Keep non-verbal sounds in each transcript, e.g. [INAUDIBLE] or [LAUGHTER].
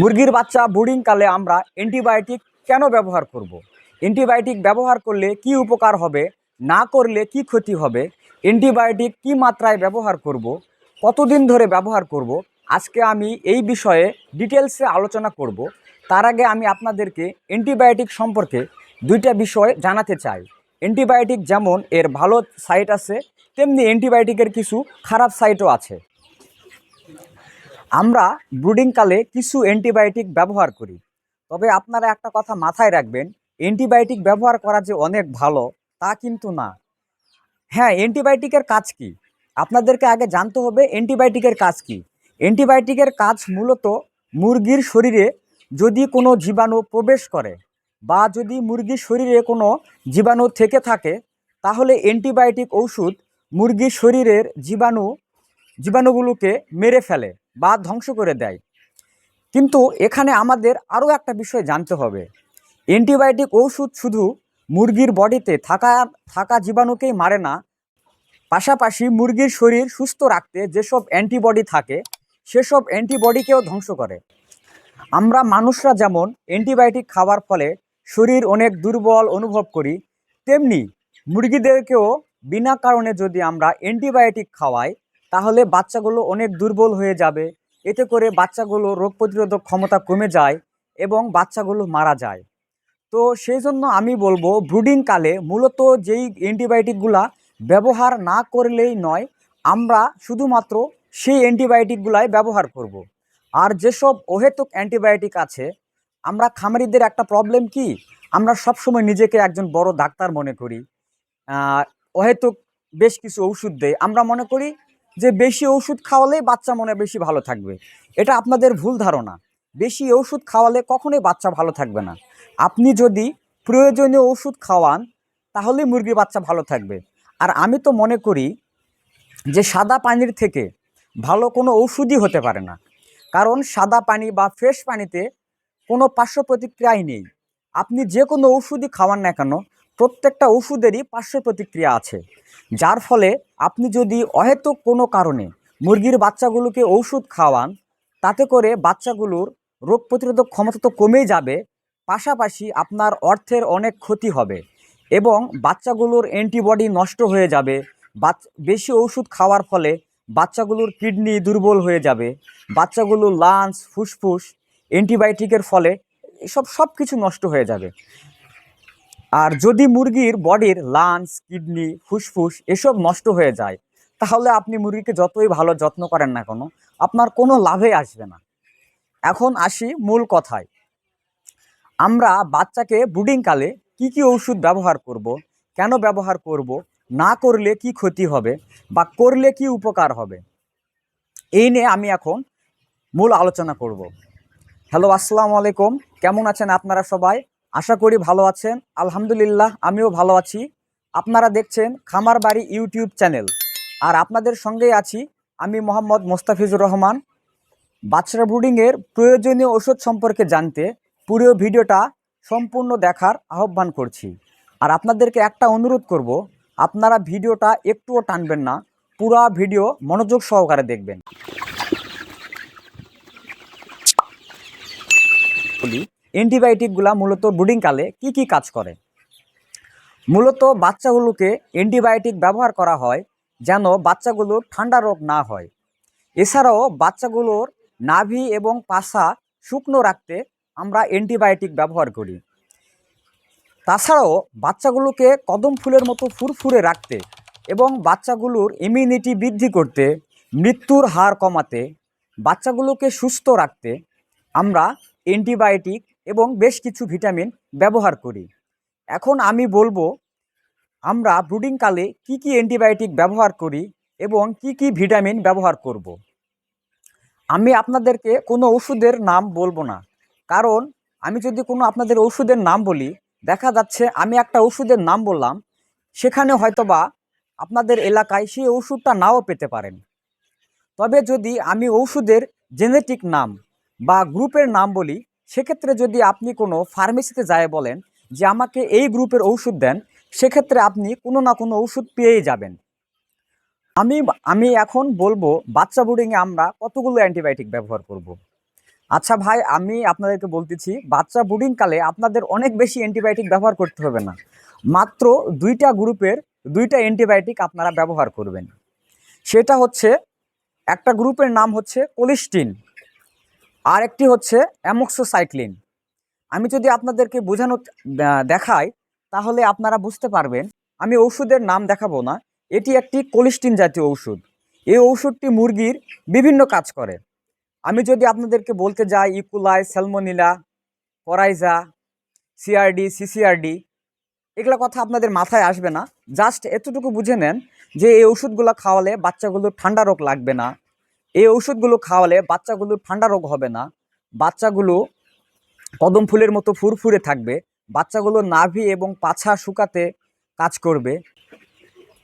মুরগির বাচ্চা বোর্ডিংকালে আমরা অ্যান্টিবায়োটিক কেন ব্যবহার করব। অ্যান্টিবায়োটিক ব্যবহার করলে কি উপকার হবে না করলে কি ক্ষতি হবে অ্যান্টিবায়োটিক কি মাত্রায় ব্যবহার করব। কতদিন ধরে ব্যবহার করব। আজকে আমি এই বিষয়ে ডিটেলসে আলোচনা করব তার আগে আমি আপনাদেরকে অ্যান্টিবায়োটিক সম্পর্কে দুইটা বিষয় জানাতে চাই অ্যান্টিবায়োটিক যেমন এর ভালো সাইট আছে, তেমনি অ্যান্টিবায়োটিকের কিছু খারাপ সাইটও আছে আমরা ব্রুডিংকালে কিছু অ্যান্টিবায়োটিক ব্যবহার করি। তবে আপনারা একটা কথা মাথায় রাখবেন, অ্যান্টিবায়োটিক ব্যবহার করা যে অনেক ভালো, তা কিন্তু না। হ্যাঁ অ্যান্টিবায়োটিকের কাজ কি? আপনাদেরকে আগে জানতে হবে অ্যান্টিবায়োটিকের কাজ কি। অ্যান্টিবায়োটিকের কাজ মূলত মুরগির শরীরে যদি কোনো জীবাণু প্রবেশ করে বা যদি মুরগির শরীরে কোনো জীবাণু থেকে থাকে, তাহলে অ্যান্টিবায়োটিক ঔষধ মুরগির শরীরের জীবাণু, জীবাণুগুলোকে মেরে ফেলে। বা ধ্বংস করে দেয়। কিন্তু এখানে আমাদের আরও একটা বিষয় জানতে হবে। অ্যান্টিবায়োটিক ঔষধ শুধু মুরগির বডিতে থাকা থাকা জীবাণুকেই মারে না, পাশাপাশি মুরগির শরীর সুস্থ রাখতে যেসব অ্যান্টিবডি থাকে, সেসব অ্যান্টিবডিকেও ধ্বংস করে। আমরা মানুষরা যেমন অ্যান্টিবায়োটিক খাওয়ার ফলে শরীর অনেক দুর্বল অনুভব করি, তেমনি মুরগিদেরকেও বিনা কারণে যদি আমরা অ্যান্টিবায়োটিক খাওয়াই তাহলে বাচ্চাগুলো অনেক দুর্বল হয়ে যাবে। এতে করে বাচ্চাগুলো রোগ প্রতিরোধক ক্ষমতা কমে যায় এবং বাচ্চাগুলো মারা যায়। তো সেই জন্য আমি বলব ব্রুডিংকালে মূলত যেই অ্যান্টিবায়োটিকগুলা ব্যবহার না করলেই নয়, আমরা শুধুমাত্র সেই অ্যান্টিবায়োটিকগুলাই ব্যবহার করব। আর যেসব অহেতুক অ্যান্টিবায়োটিক আছে, আমরা খামারিদের একটা প্রবলেম কি? আমরা সবসময় নিজেকে একজন বড় ডাক্তার মনে করি। অহেতুক বেশ কিছু ওষুধ দেয় আমরা মনে করি যে বেশি ওষুধ খাওয়ালেই বাচ্চা মনে বেশি ভালো থাকবে। এটা আপনাদের ভুল ধারণা। বেশি ওষুধ খাওয়ালে কখনোই বাচ্চা ভালো থাকবে না। আপনি যদি প্রয়োজনীয় ওষুধ খাওয়ান তাহলেই মুরগির বাচ্চা ভালো থাকবে। আর আমি তো মনে করি যে সাদা পানির থেকে ভালো কোনো ওষুধই হতে পারে না। কারণ সাদা পানি বা ফ্রেশ পানিতে কোনো পার্শ্ব প্রতিক্রিয়াই নেই। আপনি যে কোনো ওষুধই খাওয়ান না কেন প্রত্যেকটা ওষুধেরই পার্শ্ব প্রতিক্রিয়া আছে। যার ফলে আপনি যদি অহেতুক কোনো কারণে মুরগির বাচ্চাগুলোকে ওষুধ খাওয়ান, তাতে করে বাচ্চাগুলোর রোগ প্রতিরোধক ক্ষমতা তো কমেই যাবে, পাশাপাশি আপনার অর্থের অনেক ক্ষতি হবে এবং বাচ্চাগুলোর অ্যান্টিবডি নষ্ট হয়ে যাবে বেশি ওষুধ খাওয়ার ফলে বাচ্চাগুলোর কিডনি দুর্বল হয়ে যাবে, বাচ্চাগুলোর লাঞ্চ ফুসফুস, অ্যান্টিবায়োটিকের ফলে এসব সব কিছু নষ্ট হয়ে যাবে। আর যদি মুরগির বডির লাঞ্চ কিডনি ফুসফুস এসব নষ্ট হয়ে যায় তাহলে আপনি মুরগিকে যতই ভালো যত্ন করেন না কেন আপনার কোনো লাভে আসবে না। এখন আসি মূল কথায়। আমরা বাচ্চাকে ব্রুডিংকালে কি কি ওষুধ ব্যবহার করব, কেন ব্যবহার করব, না করলে কি ক্ষতি হবে বা করলে কি উপকার হবে এই নিয়ে আমি এখন মূল আলোচনা করব। হ্যালো আসসালামু আলাইকুম। কেমন আছেন আপনারা সবাই? আশা করি ভালো আছেন। আলহামদুলিল্লাহ, আমিও ভালো আছি। আপনারা দেখছেন খামার বাড়ি ইউটিউব চ্যানেল। আর আপনাদের সঙ্গেই আছি আমি মোহাম্মদ মোস্তাফিজুর রহমান। বাচ্চা ব্রুডিংয়ের প্রয়োজনীয় ওষুধ সম্পর্কে জানতে পুরো ভিডিওটা সম্পূর্ণ দেখার আহ্বান করছি। আর আপনাদেরকে একটা অনুরোধ করব, আপনারা ভিডিওটা একটুও টানবেন না, পুরো ভিডিও মনোযোগ সহকারে দেখবেন। অ্যান্টিবায়োটিকগুলা মূলত ব্রুডিংকালে কি কি কাজ করে? মূলত বাচ্চাগুলোকে অ্যান্টিবায়োটিক ব্যবহার করা হয় যেন বাচ্চাগুলোর ঠান্ডা রোগ না হয়। এছাড়াও বাচ্চাগুলোর নাভি এবং পাশা শুকনো রাখতে আমরা অ্যান্টিবায়োটিক ব্যবহার করি। তাছাড়াও বাচ্চাগুলোকে কদম ফুলের মতো ফুরফুরে রাখতে এবং বাচ্চাগুলোর ইমিউনিটি বৃদ্ধি করতে, মৃত্যুর হার কমাতে, বাচ্চাগুলোকে সুস্থ রাখতে আমরা অ্যান্টিবায়োটিক এবং বেশ কিছু ভিটামিন ব্যবহার করি। এখন আমি বলব, আমরা ব্রুডিংকালে কি কি অ্যান্টিবায়োটিক ব্যবহার করি এবং কি কি ভিটামিন ব্যবহার করব। আমি আপনাদেরকে কোনো ওষুধের নাম বলব না। কারণ আমি যদি কোনো আপনাদের ওষুধের নাম বলি, দেখা যাচ্ছে আমি একটা ওষুধের নাম বললাম, সেখানে হয়তোবা আপনাদের এলাকায় সেই ওষুধটা নাও পেতে পারেন। তবে যদি আমি ওষুধের জেনেটিক নাম বা গ্রুপের নাম বলি সেক্ষেত্রে যদি আপনি কোনো ফার্মেসিতে যায় বলেন যে আমাকে এই গ্রুপের ঔষধ দেন, সেক্ষেত্রে আপনি কোনো না কোনো ওষুধ পেয়েই যাবেন। আমি আমি এখন বলব, বাচ্চা বোর্ডিংয়ে আমরা কতগুলো অ্যান্টিবায়োটিক ব্যবহার করব। আচ্ছা ভাই, আমি আপনাদেরকে বলতেছি, বাচ্চা বুডিং কালে আপনাদের অনেক বেশি অ্যান্টিবায়োটিক ব্যবহার করতে হবে না। মাত্র দুইটা গ্রুপের দুইটা অ্যান্টিবায়োটিক আপনারা ব্যবহার করবেন। সেটা হচ্ছে, একটা গ্রুপের নাম হচ্ছে কোলিস্টিন আর একটি হচ্ছে অ্যামোক্সোসাইক্লিন। আমি যদি আপনাদেরকে বোঝানো দেখাই, তাহলে আপনারা বুঝতে পারবেন, আমি ওষুধের নাম দেখাবো না, এটি একটি কোলিস্টিন জাতীয় ঔষধ। এই ঔষধটি মুরগির বিভিন্ন কাজ করে। আমি যদি আপনাদেরকে বলতে যাই, ইকুলাই, স্যালমোনিলা, করাইজা, সিআরডি, সিসিআরডি, এগুলো কথা আপনাদের মাথায় আসবে না। জাস্ট এতটুকু বুঝে নেন যে এই ওষুধগুলো খাওয়ালে বাচ্চাগুলোর ঠান্ডা রোগ লাগবে না। এই ঔষধগুলো খাওয়ালে বাচ্চাগুলোর ঠান্ডা রোগ হবে না। বাচ্চাগুলো কদম ফুলের মতো ফুরফুরে থাকবে। বাচ্চাগুলো নাভি এবং পাছা শুকাতে কাজ করবে।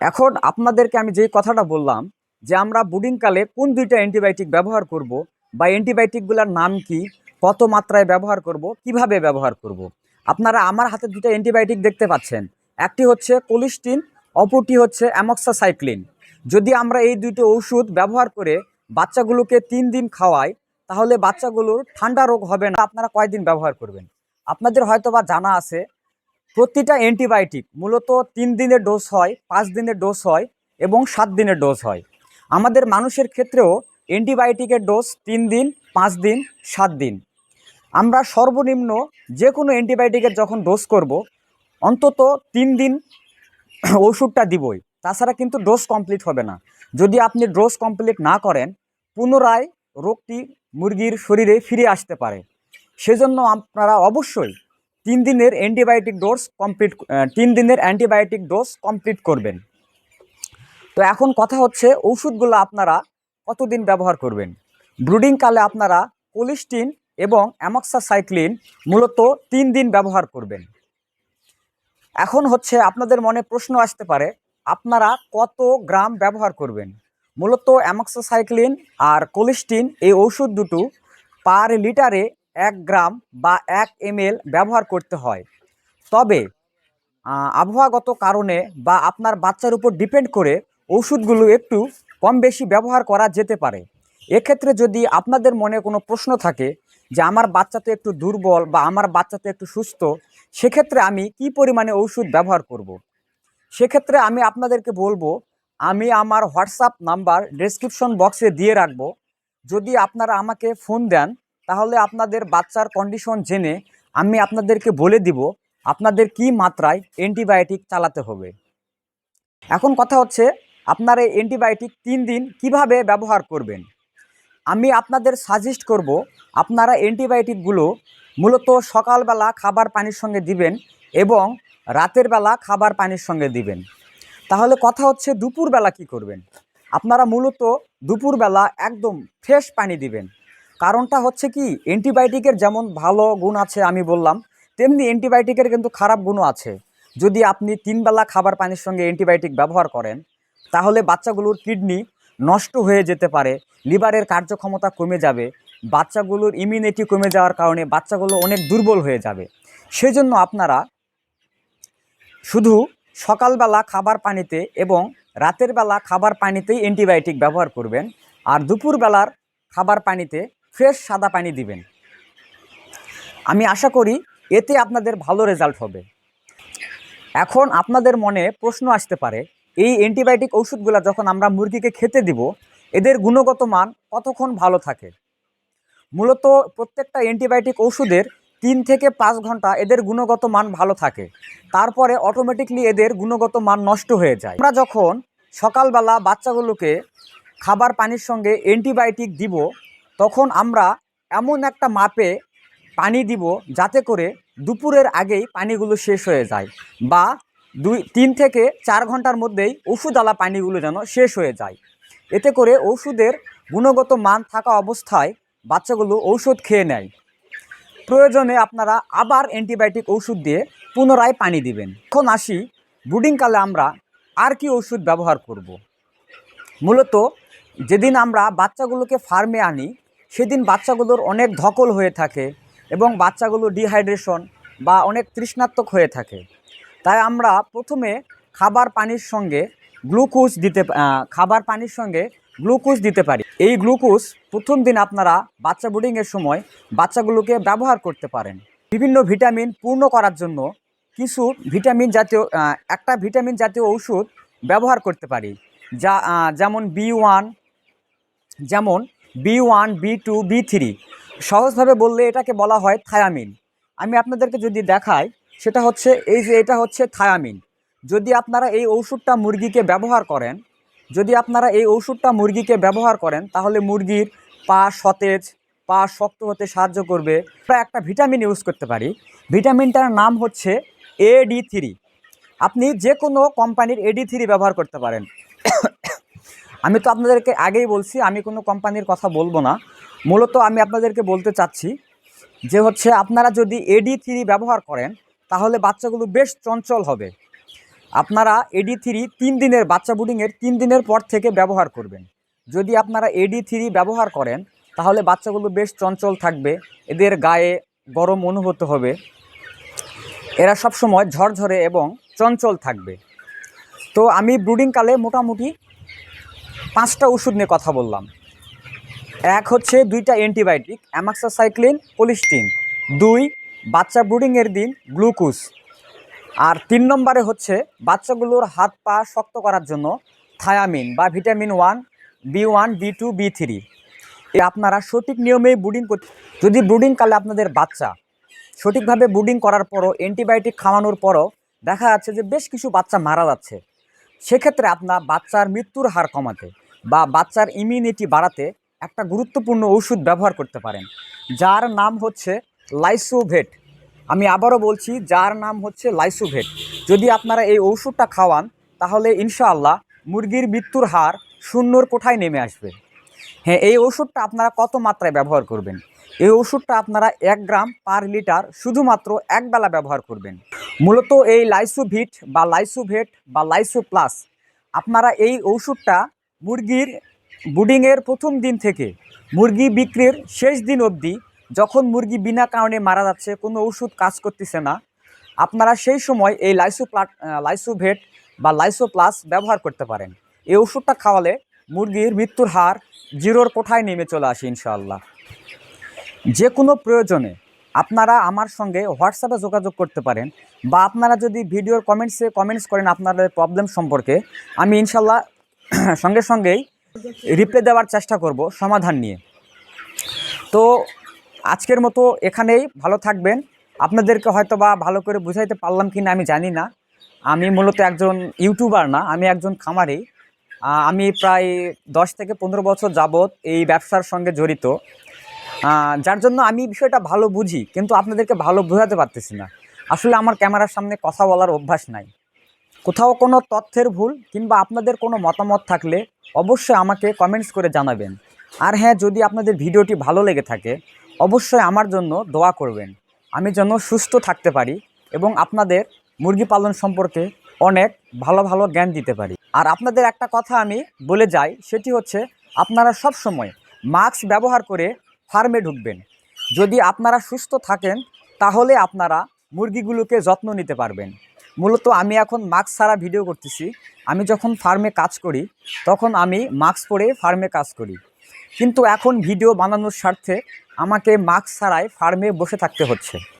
এখন আপনাদেরকে আমি যেই কথাটা বললাম যে আমরা বুডিংকালে কোন দুইটা অ্যান্টিবায়োটিক ব্যবহার করব বা অ্যান্টিবায়োটিকগুলোর নাম কি, কত মাত্রায় ব্যবহার করব, কীভাবে ব্যবহার করব। আপনারা আমার হাতে দুটো অ্যান্টিবায়োটিক দেখতে পাচ্ছেন। একটি হচ্ছে কোলিস্টিন, অপরটি হচ্ছে অ্যামক্সাসাইক্লিন। যদি আমরা এই দুটো ওষুধ ব্যবহার করে বাচ্চাগুলোকে তিন দিন খাওয়াই তাহলে বাচ্চাগুলোর ঠান্ডা রোগ হবে না। আপনারা কয়দিন ব্যবহার করবেন? আপনাদের হয়তো বা জানা আছে, প্রতিটা অ্যান্টিবায়োটিক মূলত তিন দিনের ডোজ হয়, পাঁচ দিনের ডোজ হয় এবং সাত দিনের ডোজ হয়। আমাদের মানুষের ক্ষেত্রেও অ্যান্টিবায়োটিকের ডোজ তিন দিন, পাঁচ দিন, সাত দিন। আমরা সর্বনিম্ন যে কোনো অ্যান্টিবায়োটিকের যখন ডোজ করব, অন্তত তিন দিন ওষুধটা দিবই। তাছাড়া কিন্তু ডোজ কমপ্লিট হবে না। যদি আপনি ডোজ কমপ্লিট না করেন পুনরায় রোগটি মুরগির শরীরে ফিরে আসতে পারে। সেজন্য আপনারা অবশ্যই তিন দিনের অ্যান্টিবায়োটিক ডোজ কমপ্লিট তিন দিনের অ্যান্টিবায়োটিক ডোজ কমপ্লিট করবেন। তো এখন কথা হচ্ছে ওষুধগুলো আপনারা কতদিন ব্যবহার করবেন? ব্রুডিং কালে আপনারা কোলিস্টিন এবং অ্যামক্সাসাইক্লিন মূলত তিন দিন ব্যবহার করবেন। এখন হচ্ছে আপনাদের মনে প্রশ্ন আসতে পারে, আপনারা কত গ্রাম ব্যবহার করবেন? মূলত অ্যামক্সাসাইক্লিন আর কোলিস্টিন এই ওষুধ দুটো পার লিটারে এক গ্রাম বা এক এমএল ব্যবহার করতে হয় তবে আবহাওয়াগত কারণে বা আপনার বাচ্চার উপর ডিপেন্ড করে ওষুধগুলো একটু কম বেশি ব্যবহার করা যেতে পারে এক্ষেত্রে যদি আপনাদের মনে কোনো প্রশ্ন থাকে যে আমার বাচ্চা তো একটু দুর্বল বা আমার বাচ্চা তো একটু সুস্থ, সেক্ষেত্রে আমি কি পরিমাণে ওষুধ ব্যবহার করব। সেক্ষেত্রে আমি আপনাদেরকে বলব আমি আমার হোয়াটসঅ্যাপ নাম্বার ডেসক্রিপশন বক্সে দিয়ে রাখব। যদি আপনারা আমাকে ফোন দেন, তাহলে আপনাদের বাচ্চার কন্ডিশন জেনে আমি আপনাদেরকে বলে দিব আপনাদের কি মাত্রায় অ্যান্টিবায়োটিক চালাতে হবে। এখন কথা হচ্ছে, আপনারা এই অ্যান্টিবায়োটিক তিন দিন কীভাবে ব্যবহার করবেন? আমি আপনাদের সাজেস্ট করব, আপনারা অ্যান্টিবায়োটিকগুলো মূলত সকালবেলা খাবার পানির সঙ্গে দিবেন এবং রাতের বেলা খাবার পানির সঙ্গে দিবেন। তাহলে কথা হচ্ছে দুপুরবেলা কি করবেন? আপনারা মূলত দুপুরবেলা একদম ফ্রেশ পানি দিবেন। কারণটা হচ্ছে কি অ্যান্টিবায়োটিকের যেমন ভালো গুণ আছে আমি বললাম, তেমনি অ্যান্টিবায়োটিকের কিন্তু খারাপ গুণও আছে। যদি আপনি তিনবেলা খাবার পানির সঙ্গে অ্যান্টিবায়োটিক ব্যবহার করেন, তাহলে বাচ্চাগুলোর কিডনি নষ্ট হয়ে যেতে পারে লিভারের কার্যক্ষমতা কমে যাবে, বাচ্চাগুলোর ইমিউনিটি কমে যাওয়ার কারণে বাচ্চাগুলো অনেক দুর্বল হয়ে যাবে। সেজন্য আপনারা শুধু সকালবেলা খাবার পানিতে এবং রাতের বেলা খাবার পানিতেই অ্যান্টিবায়োটিক ব্যবহার করবেন আর দুপুরবেলার খাবার পানিতে ফ্রেশ সাদা পানি দিবেন। আমি আশা করি এতে আপনাদের ভালো রেজাল্ট হবে। এখন আপনাদের মনে প্রশ্ন আসতে পারে, এই অ্যান্টিবায়োটিক ওষুধগুলো যখন আমরা মুরগিকে খেতে দিব, এদের গুণগত মান কতক্ষণ ভালো থাকে? মূলত প্রত্যেকটা অ্যান্টিবায়োটিক ওষুধের তিন থেকে পাঁচ ঘণ্টা এদের গুণগত মান ভালো থাকে। তারপরে অটোমেটিকলি এদের গুণগত মান নষ্ট হয়ে যায়। আমরা যখন সকালবেলা বাচ্চাগুলোকে খাবার পানির সঙ্গে অ্যান্টিবায়োটিক দিব, তখন আমরা এমন একটা মাপে পানি দিব যাতে করে দুপুরের আগেই পানিগুলো শেষ হয়ে যায় বা দুই, তিন থেকে চার ঘণ্টার মধ্যেই ওষুধওয়ালা পানিগুলো যেন শেষ হয়ে যায়। এতে করে ওষুধের গুণগত মান থাকা অবস্থায় বাচ্চাগুলো ঔষধ খেয়ে নেয়। প্রয়োজনে আপনারা আবার অ্যান্টিবায়োটিক ওষুধ দিয়ে পুনরায় পানি দিবেন। এখন আসি, ব্রুডিংকালে আমরা আর কি ওষুধ ব্যবহার করব। মূলত যেদিন আমরা বাচ্চাগুলোকে ফার্মে আনি, সেদিন বাচ্চাগুলোর অনেক ধকল হয়ে থাকে এবং বাচ্চাগুলো ডিহাইড্রেশন বা অনেক তৃষ্ণাত্মক হয়ে থাকে। তাই আমরা প্রথমে খাবার পানির সঙ্গে গ্লুকোজ দিতে খাবার পানির সঙ্গে গ্লুকোজ দিতে পারি। এই গ্লুকোজ প্রথম দিন আপনারা বাচ্চা ব্রুডিংয়ের সময় বাচ্চাগুলোকে ব্যবহার করতে পারেন। বিভিন্ন ভিটামিন পূর্ণ করার জন্য কিছু ভিটামিন জাতীয় একটা ভিটামিন জাতীয় ঔষধ ব্যবহার করতে পারি। যা যেমন বি ওয়ান যেমন B one B two B three সহজভাবে বললে এটাকে বলা হয় থায়ামিন আমি আপনাদেরকে যদি দেখাই, সেটা হচ্ছে, এই যে এটা হচ্ছে থায়ামিন যদি আপনারা এই ওষুধটা মুরগিকে ব্যবহার করেন, যদি আপনারা এই ওষুধটা মুরগিকে ব্যবহার করেন, তাহলে মুরগির পা সতেজ, পা শক্ত হতে সাহায্য করবে। আমরা একটা ভিটামিন ইউজ করতে পারি। ভিটামিনটার নাম হচ্ছে এডি থ্রি আপনি যে কোনো কোম্পানির এডি থ্রি ব্যবহার করতে পারেন। আমি তো আপনাদেরকে আগেই বলছি, আমি কোনো কোম্পানির কথা বলব না। মূলত আমি আপনাদেরকে বলতে চাচ্ছি যে হচ্ছে আপনারা যদি এডি থ্রি ব্যবহার করেন, তাহলে বাচ্চাগুলো বেশ চঞ্চল হবে। আপনারা এডি থ্রি তিন দিনের বাচ্চা বুডিংয়ের তিন দিনের পর থেকে ব্যবহার করবেন। যদি আপনারা এডি থ্রি ব্যবহার করেন, তাহলে বাচ্চাগুলো বেশ চঞ্চল থাকবে, এদের গায়ে গরম অনুভূত হবে। এরা সবসময় ঝরঝরে এবং চঞ্চল থাকবে। তো আমি ব্রুডিংকালে মোটামুটি পাঁচটা ওষুধ নিয়ে কথা বললাম। এক হচ্ছে দুইটা অ্যান্টিবায়োটিক, অ্যামাক্সাসাইক্লিন কোলিস্টিন দুই, বাচ্চা ব্রুডিংয়ের দিন, গ্লুকোজ। আর তিন নম্বরে হচ্ছে বাচ্চাগুলোর হাত পা শক্ত করার জন্য থায়ামিন বা vitamin one B one, B two, B three. আপনারা সঠিক নিয়মেই ব্রুডিং করতে যদি ব্রুডিং কালে আপনাদের বাচ্চা সঠিকভাবে ব্রুডিং করার পরও অ্যান্টিবায়োটিক খাওয়ানোর পরও দেখা যাচ্ছে যে বেশ কিছু বাচ্চা মারা যাচ্ছে। সেক্ষেত্রে আপনার বাচ্চার মৃত্যুর হার কমাতে বা বাচ্চার ইমিউনিটি বাড়াতে একটা গুরুত্বপূর্ণ ওষুধ ব্যবহার করতে পারেন। যার নাম হচ্ছে লাইসোভেট। আমি আবারও বলছি, যার নাম হচ্ছে লাইসোভেট। যদি আপনারা এই ওষুধটা খাওয়ান, তাহলে ইনশাআল্লাহ মুরগির মৃত্যুর হার শূন্যর কোঠায় নেমে আসবে। হ্যাঁ এই ওষুধটা আপনারা কত মাত্রায় ব্যবহার করবেন? এই ওষুধটা আপনারা এক গ্রাম পার লিটার শুধুমাত্র একবেলা ব্যবহার করবেন। মূলত এই লাইসোভিট বা লাইসোভেট বা লাইসো প্লাস আপনারা এই ওষুধটা মুরগির বুডিংয়ের প্রথম দিন থেকে মুরগি বিক্রির শেষ দিন অবধি যখন মুরগি বিনা কারণে মারা যাচ্ছে, কোনো ওষুধ কাজ করতেছে না, আপনারা সেই সময় এই লাইসো প্লা লাইসোভেট বা লাইসো প্লাস ব্যবহার করতে পারেন। এই ওষুধটা খাওয়ালে মুরগির মৃত্যুর হার জিরোর কোঠায় নেমে চলে আসে ইনশাআল্লাহ। যে কোনো প্রয়োজনে আপনারা আমার সঙ্গে হোয়াটসঅ্যাপে যোগাযোগ করতে পারেন বা আপনারা যদি ভিডিওর কমেন্টসে কমেন্টস করেন আপনাদের প্রবলেম সম্পর্কে, আমি ইনশাল্লাহ [CLEARS THROAT] সঙ্গে সঙ্গেই রিপ্লাই দেওয়ার চেষ্টা করব সমাধান নিয়ে। তো আজকের মতো এখানেই, ভালো থাকবেন। আপনাদেরকে হয়তো বা ভালো করে বুঝাইতে পারলাম কি না আমি জানি না। আমি মূলত একজন ইউটিউবার না, আমি একজন খামারি। আমি প্রায় দশ থেকে পনেরো বছর যাবৎ এই ব্যবসার সঙ্গে জড়িত। যার জন্য আমি বিষয়টা ভালো বুঝি, কিন্তু আপনাদেরকে ভালো বোঝাতে পারতেছি না। আসলে আমার ক্যামেরার সামনে কথা বলার অভ্যাস নাই। কোথাও কোনো তথ্যের ভুল কিংবা আপনাদের কোনো মতামত থাকলে অবশ্যই আমাকে কমেন্টস করে জানাবেন। আর হ্যাঁ যদি আপনাদের ভিডিওটি ভালো লেগে থাকে, অবশ্যই আমার জন্য দোয়া করবেন। আমি যেন সুস্থ থাকতে পারি এবং আপনাদের মুরগি পালন সম্পর্কে অনেক ভালো ভালো জ্ঞান দিতে পারি। আর আপনাদের একটা কথা আমি বলে যাই, সেটি হচ্ছে আপনারা সব সময় মাস্ক ব্যবহার করে ফার্মে ঢুকবেন। যদি আপনারা সুস্থ থাকেন, তাহলে আপনারা মুরগিগুলোকে যত্ন নিতে পারবেন। মূলত আমি এখন মাস্ক ছাড়া ভিডিও করতেছি। আমি যখন ফার্মে কাজ করি, তখন আমি মাস্ক পরে ফার্মে কাজ করি। কিন্তু এখন ভিডিও বানানোর স্বার্থে আমাকে মাস্ক ছাড়াই ফার্মে বসে থাকতে হচ্ছে।